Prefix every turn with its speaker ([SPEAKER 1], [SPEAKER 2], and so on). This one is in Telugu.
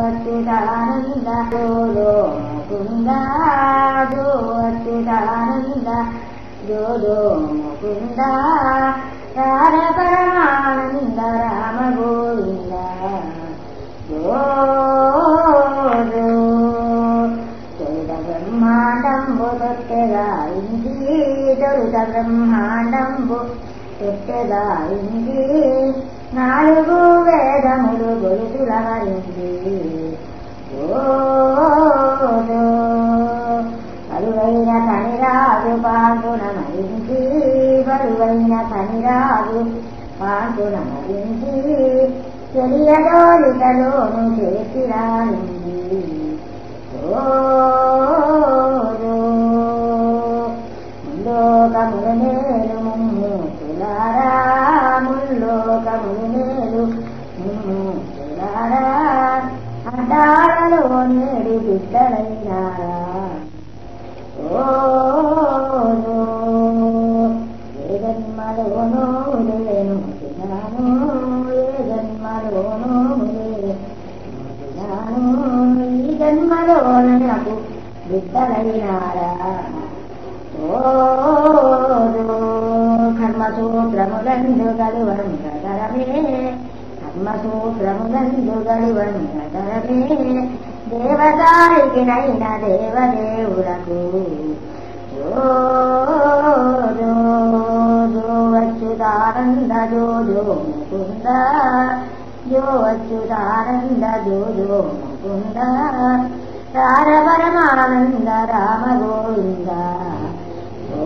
[SPEAKER 1] అచ్యుతానంద జో జో ముకుంద జో అచ్యుతానంద జో ముకుంద రార పరమానంద రామ గోవింద జో జో చరిత బ్రహ్మాండంబు తొట్టెగా ఇంటి దొరుత బ్రహ్మాండంబు తొట్టెగా ఇంటి నాలుగు వేదములు గొలుసుల వరించి బరువైన పనిరాదు పాండున మరించి బరువైన పనిరాదు పాండున మరించి తెలియదోలికలోను చేసిరానింది ముల్లోకములు ముందోకములు నేను ముందు ముల్లోకములు మేలు ముమ్ము తులారా అడ్డాలలో బిడ్డలైనారా ఓ ఏ జన్మలోనూ లేను తిన్నాను ఏ జన్మలోనూ లేను ఈ జన్మలోన నాకు బిడ్డలైనారా కర్మసూత్రములందు గలువను తరమే కర్మసూత్రములందు గలువను గదరమే దేవతారికినైన దేవదేవులకు. జో జో జో ముకుంద జో అచ్యుతానంద జో జో ముకుంద రార పరమానంద రామ గోవింద ఓ